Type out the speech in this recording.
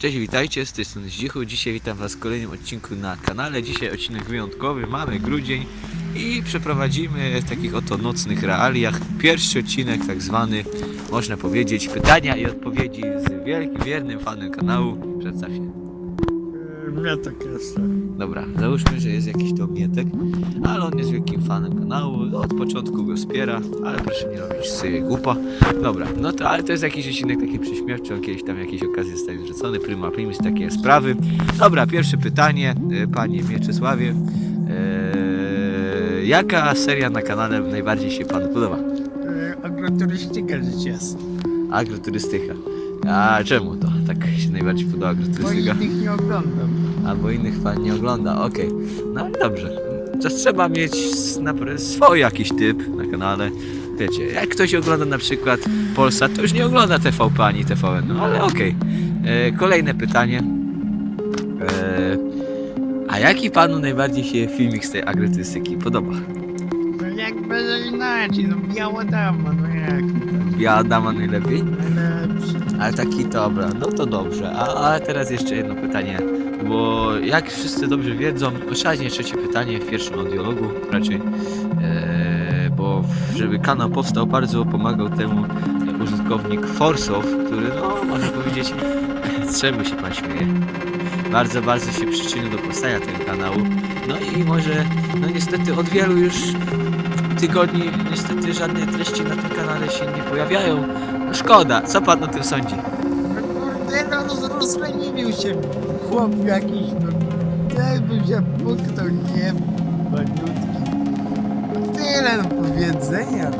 Cześć, witajcie, z tej strony Zdzichu. Dzisiaj witam Was w kolejnym odcinku na kanale. Dzisiaj odcinek wyjątkowy, mamy grudzień i przeprowadzimy w takich oto nocnych realiach pierwszy odcinek, tak zwany, można powiedzieć, pytania i odpowiedzi z wielkim, wiernym fanem kanału. Przedstaw się. Mietek jeszcze. Dobra, załóżmy, że jest jakiś to Mietek, ale on jest wielkim fanem kanału, od początku go wspiera, ale proszę nie robić sobie głupa. Dobra, no to, ale to jest jakiś odcinek taki prześmiewczy, on kiedyś tam jakiejś okazji zostaje zrzucony, prima primis, takie sprawy. Dobra, pierwsze pytanie, e, panie Mieczysławie. E, jaka seria na kanale najbardziej się panu podoba? E, Agroturystyka rzecz jest. Agroturystyka. A czemu to? Tak się najbardziej podoba Bo agroturystyka? innych nie oglądam. Albo innych fan nie ogląda, okej. No ale dobrze. To trzeba mieć swój jakiś typ na kanale. Wiecie, jak ktoś ogląda na przykład Polsat, to już nie ogląda TVP ani TVN, no ale okej. E, Kolejne pytanie. E, a jaki panu najbardziej się filmik z tej agrytystyki podoba? No jak będzie inaczej, no biała dama, no jak. Biała dama najlepiej? Najlepszy. Ale taki dobra, no to dobrze. A, a teraz jeszcze jedno pytanie, bo jak wszyscy dobrze wiedzą, ostatnie trzecie pytanie w pierwszym audiologu raczej, e, bo żeby kanał powstał bardzo pomagał temu użytkownik Forsow, który no można powiedzieć, czemu się pan śmieje? Bardzo, bardzo się przyczynił do powstania tego kanału. No i może, no niestety od wielu już tygodni niestety żadne treści na tym kanale się nie pojawiają. No szkoda, co pan o tym sądzi? No kurde, no roz, rozleniwił się chłop jakiś, no. Jakby się puknął, nie, maniutki. No tyle no powiedzenia.